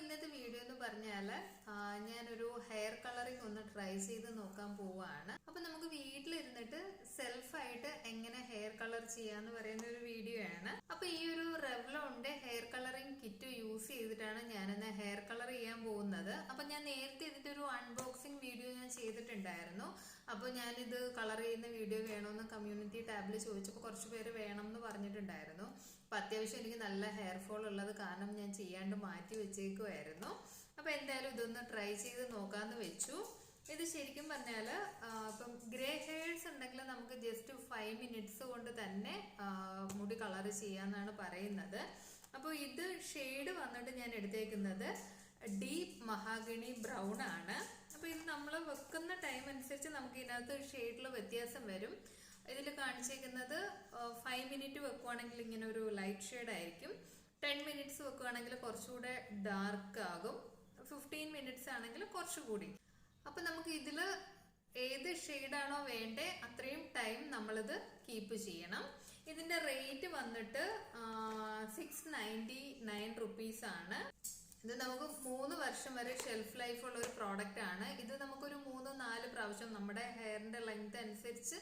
ഇന്നത്തെ വീഡിയോ എന്ന് പറഞ്ഞാൽ ഞാനൊരു ഹെയർ കളറിംഗ് ഒന്ന് ട്രൈ ചെയ്ത് നോക്കാൻ പോവാണ്. അപ്പോൾ നമുക്ക് വീട്ടിലിരുന്നിട്ട് സെൽഫായിട്ട് എങ്ങനെ ഹെയർ കളർ ചെയ്യാന്ന് പറയുന്ന ഒരു വീഡിയോ ആണ്. അപ്പോൾ ഈ ഒരു റെവ്ലോണിന്റെ ഹെയർ കളറിംഗ് കിറ്റ് യൂസ് ചെയ്തിട്ടാണ് ഞാനിന്ന് ഹെയർ കളർ ചെയ്യാൻ പോകുന്നത്. അപ്പോൾ ഞാൻ നേരത്തെ ഇതിന്റെ ഒരു അൺബോക്സിംഗ് വീഡിയോ ഞാൻ ചെയ്തിട്ടുണ്ടായിരുന്നു. അപ്പോൾ ഞാനിത് കളർ ചെയ്യുന്ന വീഡിയോ വേണമെന്ന് കമ്മ്യൂണിറ്റി ടാബിൽ ചോദിച്ചപ്പോൾ കുറച്ച് പേര് വേണം എന്ന് പറഞ്ഞിട്ടുണ്ടായിരുന്നു. അപ്പോൾ അത്യാവശ്യം എനിക്ക് നല്ല ഹെയർ ഫോൾ ഉള്ളത് കാരണം ഞാൻ ചെയ്യാണ്ട് മാറ്റി വെച്ചേക്കുമായിരുന്നു അപ്പോൾ എന്തായാലും ഇതൊന്ന് ട്രൈ ചെയ്ത് നോക്കാമെന്ന് വെച്ചു. ഇത് ശരിക്കും പറഞ്ഞാൽ ഇപ്പം ഗ്രേ ഹെയർസ് ഉണ്ടെങ്കിൽ നമുക്ക് ജസ്റ്റ് ഫൈവ് മിനിറ്റ്സ് കൊണ്ട് തന്നെ മുടി കളർ ചെയ്യാമെന്നാണ് പറയുന്നത്. അപ്പോൾ ഇത് ഷെയ്ഡ് വന്നിട്ട് ഞാൻ എടുത്തേക്കുന്നത് ഡീപ് മഹാഗണി ബ്രൗൺ ആണ്. അപ്പോൾ ഇത് നമ്മൾ വെക്കുന്ന ടൈം അനുസരിച്ച് നമുക്ക് ഇതിനകത്ത് ഷെയ്ഡിൽ വ്യത്യാസം വരും. ഇതിൽ കാണിച്ചേക്കുന്നത് ഫൈവ് മിനിറ്റ് വെക്കുവാണെങ്കിൽ ഇങ്ങനെ ഒരു ലൈറ്റ് ഷെയ്ഡ് ആയിരിക്കും. ടെൻ മിനിറ്റ്സ് വെക്കുവാണെങ്കിൽ കുറച്ചുകൂടെ ഡാർക്ക് ആകും. ഫിഫ്റ്റീൻ മിനിറ്റ്സ് ആണെങ്കിൽ കുറച്ചുകൂടി. അപ്പൊ നമുക്ക് ഇതിൽ ഏത് ഷെയ്ഡാണോ വേണ്ടേ അത്രയും ടൈം നമ്മളിത് കീപ്പ് ചെയ്യണം. ഇതിന്റെ റേറ്റ് വന്നിട്ട് സിക്സ് നയന്റി നയൻ റുപ്പീസ് ആണ്. ഇത് നമുക്ക് മൂന്ന് വർഷം വരെ ഷെൽഫ് ലൈഫ് ഉള്ള ഒരു പ്രോഡക്റ്റ് ആണ്. ഇത് നമുക്കൊരു മൂന്ന് നാല് പ്രാവശ്യം നമ്മുടെ ഹെയറിന്റെ ലെങ്ത് അനുസരിച്ച്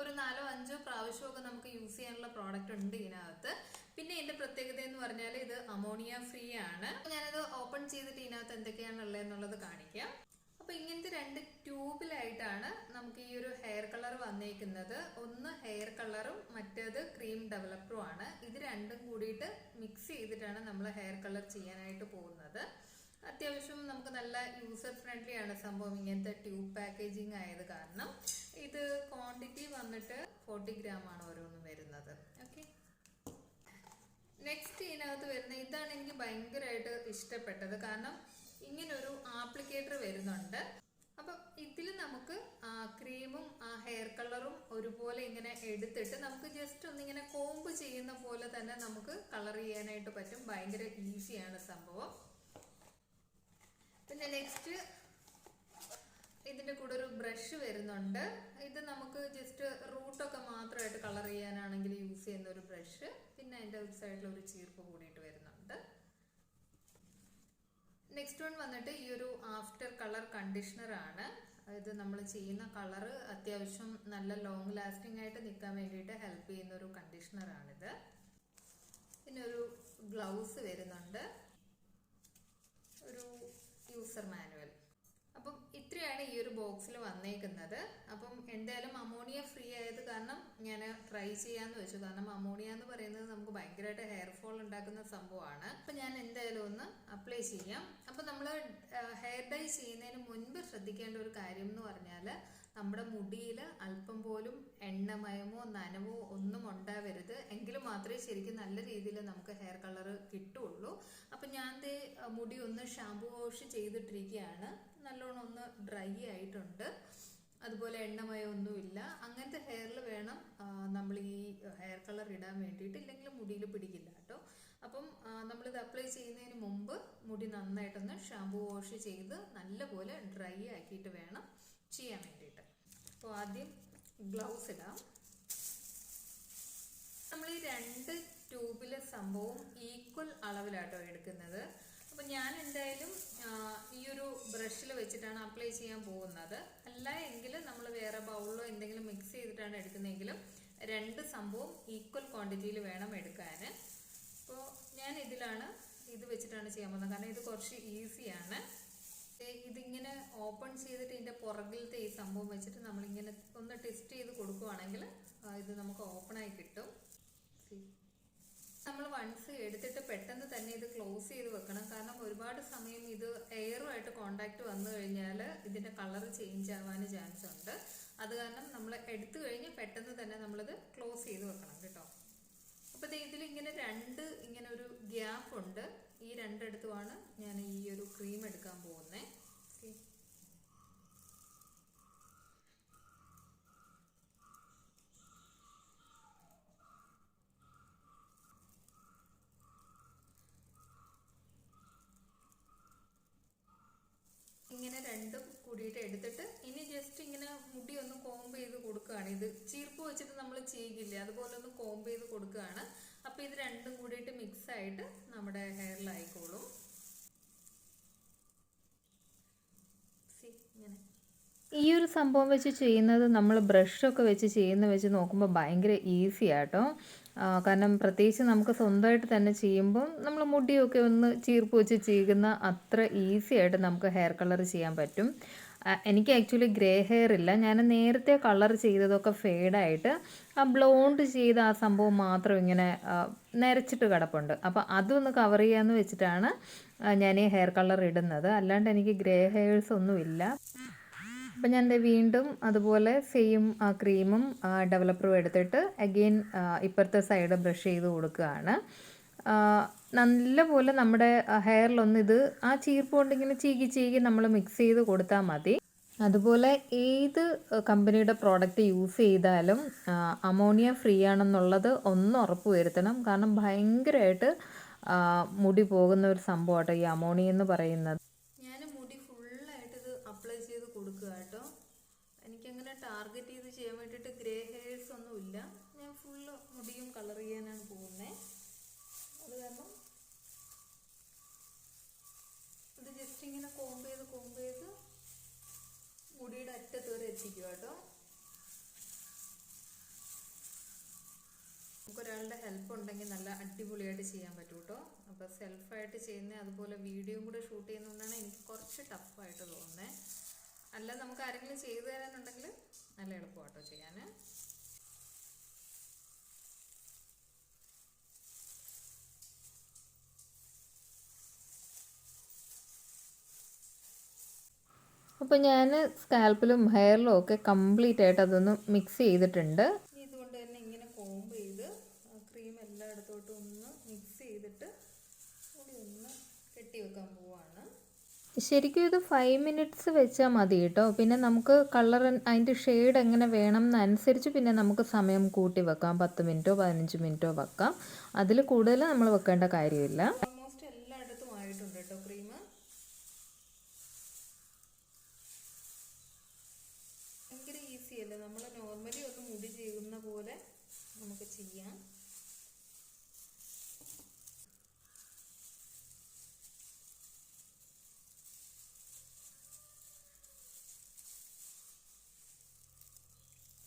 ഒരു നാലോ അഞ്ചോ പ്രാവശ്യമൊക്കെ നമുക്ക് യൂസ് ചെയ്യാനുള്ള പ്രോഡക്റ്റ് ഉണ്ട് ഇതിനകത്ത്. പിന്നെ ഇതിന്റെ പ്രത്യേകത എന്ന് പറഞ്ഞാൽ ഇത് അമോണിയ ഫ്രീ ആണ്. ഞാനത് ഓപ്പൺ ചെയ്തിട്ട് ഇതിനകത്ത് എന്തൊക്കെയാണ് ഉള്ളതെന്നുള്ളത് കാണിക്കാം. അപ്പൊ ഇങ്ങനത്തെ രണ്ട് ട്യൂബിലായിട്ടാണ് നമുക്ക് ഈ ഒരു ഹെയർ കളർ വന്നേക്കുന്നത്. ഒന്ന് ഹെയർ കളറും മറ്റേത് ക്രീം ഡെവലപ്പറും ആണ്. ഇത് രണ്ടും കൂടിയിട്ട് മിക്സ് ചെയ്തിട്ടാണ് നമ്മൾ ഹെയർ കളർ ചെയ്യാനായിട്ട് പോകുന്നത്. അത്യാവശ്യം നമുക്ക് നല്ല യൂസർ ഫ്രണ്ട്ലി ആണ് സംഭവം ഇങ്ങനത്തെ ട്യൂബ് പാക്കേജിങ് ആയത് കാരണം. ഇത് ക്വാണ്ടിറ്റി വന്നിട്ട് ഫോർട്ടി ഗ്രാം ആണ് ഓരോന്നും വരുന്നത്. ഓക്കെ നെക്സ്റ്റ് ഇതിനകത്ത് വരുന്ന ഇതാണ് എനിക്ക് ഭയങ്കരമായിട്ട് ഇഷ്ടപ്പെട്ടത്. കാരണം ഇങ്ങനൊരു ആപ്ലിക്കേറ്റർ വരുന്നുണ്ട്. അപ്പം ഇതിൽ നമുക്ക് ക്രീമും ഹെയർ കളറും ഒരുപോലെ ഇങ്ങനെ എടുത്തിട്ട് നമുക്ക് ജസ്റ്റ് ഒന്നിങ്ങനെ കോമ്പ് ചെയ്യുന്ന പോലെ തന്നെ നമുക്ക് കളർ ചെയ്യാനായിട്ട് പറ്റും. ഭയങ്കര ഈസിയാണ് സംഭവം. പിന്നെ നെക്സ്റ്റ് ഇതിന്റെ കൂടെ ഒരു ബ്രഷ് വരുന്നുണ്ട്. ഇത് നമുക്ക് ജസ്റ്റ് റൂട്ടൊക്കെ മാത്രമായിട്ട് കളർ ചെയ്യാനാണെങ്കിൽ യൂസ് ചെയ്യുന്ന ഒരു ബ്രഷ് പിന്നെ അതിന്റെ ഒരു സൈഡിൽ ഒരു ചീർപ്പ് കൂടിയിട്ട് വരുന്നുണ്ട്. നെക്സ്റ്റ് വൺ വന്നിട്ട് ഈ ഒരു ആഫ്റ്റർ കളർ കണ്ടീഷണർ ആണ്. ഇത് നമ്മൾ ചെയ്യുന്ന കളർ അത്യാവശ്യം നല്ല ലോങ് ലാസ്റ്റിംഗ് ആയിട്ട് നിൽക്കാൻ വേണ്ടിയിട്ട് ഹെൽപ്പ് ചെയ്യുന്ന ഒരു കണ്ടീഷണർ ആണിത്. പിന്നെ ഒരു ഗ്ലൗസ് വരുന്നുണ്ട്. ഒരു യൂസർ മാനുവൽ അപ്പം ഇത്രയാണ് ഈ ഒരു ബോക്സിൽ വന്നേക്കുന്നത്. അപ്പം എന്തായാലും അമോണിയ ഫ്രീ ആയത് കാരണം ഞാൻ ട്രൈ ചെയ്യാന്ന് വെച്ചു. കാരണം അമോണിയ എന്ന് പറയുന്നത് നമുക്ക് ഭയങ്കരമായിട്ട് ഹെയർ ഫോൾ ഉണ്ടാക്കുന്ന സംഭവമാണ്. അപ്പൊ ഞാൻ എന്തായാലും ഒന്ന് അപ്ലൈ ചെയ്യാം. അപ്പൊ നമ്മൾ ഹെയർ ഡൈ ചെയ്യുന്നതിന് മുൻപ് ശ്രദ്ധിക്കേണ്ട ഒരു കാര്യം എന്ന് പറഞ്ഞാൽ നമ്മുടെ മുടിയിൽ അല്പം പോലും എണ്ണമയമോ നനവോ ഒന്നും ഉണ്ടാവരുത്. എങ്കിൽ മാത്രമേ ശരിക്കും നല്ല രീതിയിൽ നമുക്ക് ഹെയർ കളർ കിട്ടുള്ളൂ. അപ്പൊ ഞാൻ മുടി ഒന്ന് ഷാമ്പു വാഷ് ചെയ്തിട്ടിരിക്കുകയാണ് നല്ലോണം ഒന്ന് ഡ്രൈ ആയിട്ടുണ്ട്. അതുപോലെ എണ്ണമയൊന്നുമില്ല അങ്ങനത്തെ ഹെയറിൽ വേണം നമ്മൾ ഈ ഹെയർ കളർ ഇടാൻ വേണ്ടിയിട്ട് ഇല്ലെങ്കിൽ മുടിയിൽ പിടിക്കില്ല കേട്ടോ. അപ്പം നമ്മളിത് അപ്ലൈ ചെയ്യുന്നതിന് മുമ്പ് മുടി നന്നായിട്ടൊന്ന് ഷാമ്പു വാഷ് ചെയ്ത് നല്ലപോലെ ഡ്രൈ ആക്കിയിട്ട് വേണം ചെയ്യാൻ വേണ്ടിയിട്ട്. അപ്പോൾ ആദ്യം ഗ്ലൗസ് ഇടാം. നമ്മൾ ഈ രണ്ട് ട്യൂബിലെ സംഭവം ഈക്വൽ അളവിലാട്ടോ എടുക്കുന്നത് അപ്പൊ ഞാൻ എന്തായാലും ആ, ഈ ഒരു ബ്രഷിൽ വെച്ചിട്ടാണ് അപ്ലൈ ചെയ്യാൻ പോകുന്നത്. അല്ല എങ്കിൽ നമ്മൾ വേറെ ബൗളിലോ എന്തെങ്കിലും മിക്സ് ചെയ്തിട്ടാണ് എടുക്കുന്നതെങ്കിലും രണ്ട് സംഭവം ഈക്വൽ ക്വാണ്ടിറ്റിയിൽ വേണം എടുക്കാൻ അപ്പോൾ ഞാൻ ഇതിലാണ് ഇത് വെച്ചിട്ടാണ് ചെയ്യാൻ പോകുന്നത്. കാരണം ഇത് കുറച്ച് ഈസിയാണ് ഇതിങ്ങനെ ഓപ്പൺ ചെയ്തിട്ട് ഇതിന്റെ പുറകിലത്തെ ഈ സംഭവം വെച്ചിട്ട് നമ്മളിങ്ങനെ ഒന്ന് ടെസ്റ്റ് ചെയ്ത് കൊടുക്കുവാണെങ്കിൽ ഇത് നമുക്ക് ഓപ്പണായി കിട്ടും. നമ്മൾ വൺസ് എടുത്തിട്ട് പെട്ടെന്ന് തന്നെ ഇത് ക്ലോസ് ചെയ്ത് വെക്കണം. കാരണം ഒരുപാട് സമയം ഇത് എയറുമായിട്ട് കോണ്ടാക്ട് വന്നു കഴിഞ്ഞാൽ ഇതിന്റെ കളർ ചേഞ്ച് ആവാൻ ചാൻസ് ഉണ്ട്. അത് കാരണം നമ്മൾ എടുത്തു കഴിഞ്ഞ് പെട്ടെന്ന് തന്നെ നമ്മളിത് ക്ലോസ് ചെയ്ത് വെക്കണം കേട്ടോ. അപ്പോൾ ഇതിൽ ഇങ്ങനെ രണ്ട് ഇങ്ങനെ ഒരു ഗ്യാപ്പ് ഉണ്ട്. ഈ രണ്ടിടത്തുമാണ് ഞാൻ ഈ ഒരു ക്രീം എടുക്കാൻ പോകുന്നത് വേണ്ടിയിട്ട് എടുത്തിട്ട് ഇനി ജസ്റ്റ് ഇങ്ങനെ മുടി ഒന്ന് കോംബ് ചെയ്ത് കൊടുക്കുകയാണ്. ഇത് ചീർപ്പ് വെച്ചിട്ട് നമ്മൾ ചെയ്യില്ല അതുപോലെ ഒന്ന് കോംബ് ചെയ്ത് കൊടുക്കുകയാണ്. അപ്പോൾ ഇത് രണ്ടും കൂടിയിട്ട് മിക്സ് ആയിട്ട് നമ്മുടെ ഹെയറിലായിക്കോളും സി ഇങ്ങനെ. ഈ ഒരു സംഭവം വെച്ച് ചെയ്യുന്നത് നമ്മൾ ബ്രഷൊക്കെ വെച്ച് ചെയ്യുന്ന വെച്ച് നോക്കുമ്പോൾ ഭയങ്കര ഈസി ആട്ടോ. കാരണം പ്രത്യേകിച്ച് നമുക്ക് സ്വന്തമായിട്ട് തന്നെ ചെയ്യുമ്പം നമ്മൾ മുടിയൊക്കെ ഒന്ന് ചീർപ്പ് വെച്ച് ചെയ്യുന്ന അത്ര ഈസി ആയിട്ട് നമുക്ക് ഹെയർ കളർ ചെയ്യാൻ പറ്റും. എനിക്ക് ആക്ച്വലി ഗ്രേ ഹെയർ ഇല്ല. ഞാൻ നേരത്തെ കളർ ചെയ്തതൊക്കെ ഫെയ്ഡായിട്ട് ആ ബ്ലോണ്ട് ചെയ്ത ആ സംഭവം മാത്രം ഇങ്ങനെ നരച്ചിട്ട് കിടപ്പുണ്ട്. അപ്പോൾ അതൊന്ന് കവർ ചെയ്യാമെന്ന് വെച്ചിട്ടാണ് ഞാൻ ഈ ഹെയർ കളർ ഇടുന്നത്. അല്ലാണ്ട് എനിക്ക് ഗ്രേ ഹെയർസ് ഒന്നുമില്ല അപ്പം ഞാൻ വീണ്ടും അതുപോലെ സെയിം ക്രീമും ഡെവലപ്പറും എടുത്തിട്ട് അഗെയിൻ ഇപ്പുറത്തെ സൈഡ് ബ്രഷ് ചെയ്ത് കൊടുക്കുകയാണ്. നല്ലപോലെ നമ്മുടെ ഹെയറിലൊന്ന് ഇത് ആ ചീർപ്പ് കൊണ്ട് ഇങ്ങനെ ചീകി ചീകി നമ്മൾ മിക്സ് ചെയ്ത് കൊടുത്താൽ മതി. അതുപോലെ ഏത് കമ്പനിയുടെ പ്രോഡക്റ്റ് യൂസ് ചെയ്താലും അമോണിയ ഫ്രീ ആണെന്നുള്ളത് ഒന്ന് ഉറപ്പ് വരുത്തണം. കാരണം ഭയങ്കരമായിട്ട് മുടി പോകുന്ന ഒരു സംഭവമാട്ടോ ഈ അമോണിയ എന്ന് പറയുന്നത്. ഞാൻ മുടി ഫുള്ളായിട്ട് ഇത് അപ്ലൈ ചെയ്ത് കൊടുക്കുക കേട്ടോ. എനിക്കങ്ങനെ ടാർഗറ്റ് ചെയ്ത് ചെയ്യാൻ വേണ്ടിയിട്ട് ഗ്രേ ഹെയർസ് ഒന്നുമില്ല. ഞാൻ ഫുള്ള് മുടിയും കളർ ചെയ്യാനാണ് പോകുന്നത് അത് കാരണം ഇത് ജസ്റ്റ് ഇങ്ങനെ കോമ്പ് ചെയ്ത് കോമ്പ് ചെയ്ത് മുടിയുടെ അറ്റത്ത് വരെ എത്തിക്കുക കേട്ടോ. നമുക്കൊരാളുടെ ഹെൽപ്പ് ഉണ്ടെങ്കിൽ നല്ല അടിപൊളിയായിട്ട് ചെയ്യാൻ പറ്റും കേട്ടോ. അപ്പോൾ സെൽഫായിട്ട് ചെയ്യുന്ന അതുപോലെ വീഡിയോയും കൂടെ ഷൂട്ട് ചെയ്യുന്നതുകൊണ്ടാണ് എനിക്ക് കുറച്ച് ടഫായിട്ട് തോന്നുന്നത് അല്ല നമുക്ക് ആരെങ്കിലും ചെയ്തു തരാനുണ്ടെങ്കിൽ നല്ല എളുപ്പമാട്ടോ ചെയ്യാൻ. അപ്പോൾ ഞാൻ സ്കാൽപ്പിലും ഹെയറിലും ഒക്കെ കംപ്ലീറ്റ് ആയിട്ട് അതൊന്ന് മിക്സ് ചെയ്തിട്ടുണ്ട്. ഇതുകൊണ്ട് തന്നെ ഇങ്ങനെ ചെയ്ത് ക്രീം എല്ലായിടത്തോട്ടും ഒന്ന് മിക്സ് ചെയ്തിട്ട് കൂടി ഒന്ന് കെട്ടി വെക്കാൻ പോവാണ്. ശരിക്കും ഇത് ഫൈവ് മിനിറ്റ്സ് വെച്ചാൽ മതി കേട്ടോ. പിന്നെ നമുക്ക് കളർ അതിന്റെ ഷെയ്ഡ് എങ്ങനെ വേണം എന്നനുസരിച്ച് പിന്നെ നമുക്ക് സമയം കൂട്ടി വെക്കാം. പത്ത് മിനിറ്റോ പതിനഞ്ച് മിനിറ്റോ വെക്കാം. അതിൽ കൂടുതൽ നമ്മൾ വെക്കേണ്ട കാര്യമില്ല ഓൾമോസ്റ്റ് എല്ലായിടത്തും ആയിട്ടുണ്ട് കേട്ടോ ക്രീം ഭയങ്കര ഈസി അല്ലേ നമ്മൾ നോർമലി ഒന്ന് മുടി ചെയ്യുന്ന പോലെ നമുക്ക് ചെയ്യാം.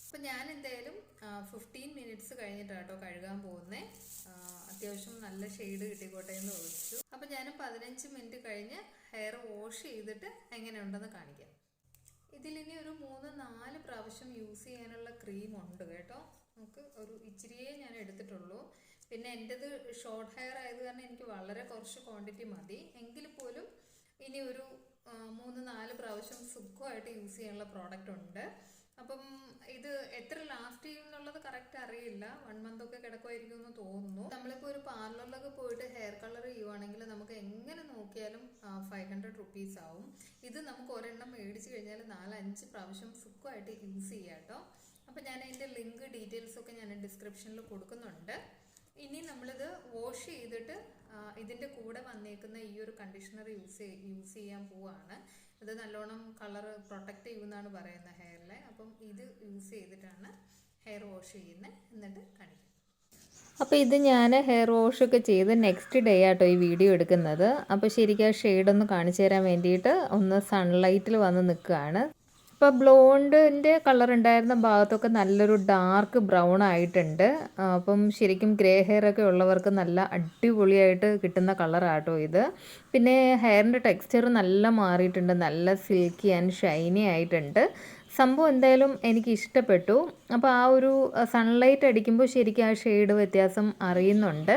അപ്പം ഞാൻ എന്തായാലും ഫിഫ്റ്റീൻ മിനിറ്റ്സ് കഴിഞ്ഞിട്ടാണ് കേട്ടോ കഴുകാൻ പോകുന്നത് അത്യാവശ്യം നല്ല ഷെയ്ഡ് കിട്ടിക്കോട്ടെ എന്ന് ചോദിച്ചു അപ്പം ഞാൻ പതിനഞ്ച് മിനിറ്റ് കഴിഞ്ഞ് ഹെയർ വാഷ് ചെയ്തിട്ട് എങ്ങനെയുണ്ടെന്ന് കാണിക്കാം. ഇതിലിനി ഒരു മൂന്ന് നാല് പ്രാവശ്യം യൂസ് ചെയ്യാനുള്ള ക്രീം ഉണ്ട് കേട്ടോ. നമുക്ക് ഒരു ഇച്ചിരിയേ ഞാൻ എടുത്തിട്ടുള്ളൂ. പിന്നെ എന്റെത് ഷോർട്ട് ഹെയർ ആയത് കാരണം എനിക്ക് വളരെ കുറച്ച് ക്വാണ്ടിറ്റി മതി. എങ്കിൽ പോലും ഇനി ഒരു മൂന്ന് നാല് പ്രാവശ്യം സുഖമായിട്ട് യൂസ് ചെയ്യാനുള്ള പ്രോഡക്റ്റ് ഉണ്ട്. അപ്പം ഇത് എത്ര ലാസ്റ്റ് ചെയ്യും കറക്റ്റ് അറിയില്ല. വൺ മന്ത് ഒക്കെ കിടക്കുമായിരിക്കും എന്ന് തോന്നുന്നു. നമ്മളിപ്പോൾ ഒരു പാർലറിലൊക്കെ പോയിട്ട് ഹെയർ കളർ ചെയ്യുവാണെങ്കിൽ നമുക്ക് എങ്ങനെ നോക്കിയാലും ഫൈവ് ഹൺഡ്രഡ് റുപ്പീസ് ആവും. ഇത് നമുക്ക് ഒരെണ്ണം മേടിച്ച് കഴിഞ്ഞാൽ നാലഞ്ച് പ്രാവശ്യം സുഖമായിട്ട് യൂസ് ചെയ്യാം കേട്ടോ. അപ്പം ഞാൻ അതിന്റെ ലിങ്ക് ഡീറ്റെയിൽസ് ഒക്കെ ഞാൻ ഡിസ്ക്രിപ്ഷനിൽ കൊടുക്കുന്നുണ്ട്. ഇനി നമ്മളിത് വാഷ് ചെയ്തിട്ട് ഇതിന്റെ കൂടെ വന്നേക്കുന്ന ഈ ഒരു കണ്ടീഷണർ യൂസ് യൂസ് ചെയ്യാൻ പോവാണ്. ഇത് നല്ലോണം കളർ പ്രൊട്ടക്റ്റ് ചെയ്യുമെന്നാണ് പറയുന്നത് ഹെയറിലെ അപ്പം ഇത് യൂസ് ചെയ്തിട്ടാണ് ഹെയർ വാഷ് ചെയ്യുന്നത് എന്നിട്ട് കാണിക്കാം. അപ്പോൾ ഇത് ഞാൻ ഹെയർ വാഷ് ഒക്കെ ചെയ്ത് നെക്സ്റ്റ് ഡേ ആട്ടോ ഈ വീഡിയോ എടുക്കുന്നത്. അപ്പോൾ ശരിക്കും ആ ഷെയ്ഡ് ഒന്ന് കാണിച്ചു തരാൻ വേണ്ടിയിട്ട് ഒന്ന് സൺലൈറ്റിൽ വന്ന് നിൽക്കുകയാണ്. ഇപ്പോൾ ബ്ലോണ്ടിന്റെ കളർ ഉണ്ടായിരുന്ന ഭാഗത്തൊക്കെ നല്ലൊരു ഡാർക്ക് ബ്രൗൺ ആയിട്ടുണ്ട്. അപ്പം ശരിക്കും ഗ്രേ ഹെയർ ഒക്കെ ഉള്ളവർക്ക് നല്ല അടിപൊളിയായിട്ട് കിട്ടുന്ന കളറാട്ടോ ഇത്. പിന്നെ ഹെയറിന്റെ ടെക്സ്ചർ നല്ല മാറിയിട്ടുണ്ട്. നല്ല സിൽക്കി ആൻഡ് ഷൈനി ആയിട്ടുണ്ട്. സംഭവം എന്തായാലും എനിക്ക് ഇഷ്ടപ്പെട്ടു. അപ്പോൾ ആ ഒരു സൺലൈറ്റ് അടിക്കുമ്പോൾ ശരിക്കും ആ ഷെയ്ഡ് വ്യത്യാസം അറിയുന്നുണ്ട്.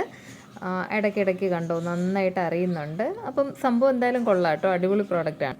ഇടയ്ക്കിടയ്ക്ക് കണ്ടോ നന്നായിട്ട് അറിയുന്നുണ്ട്. അപ്പം സംഭവം എന്തായാലും കൊള്ളാം കേട്ടോ. അടിപൊളി പ്രോഡക്റ്റാണ്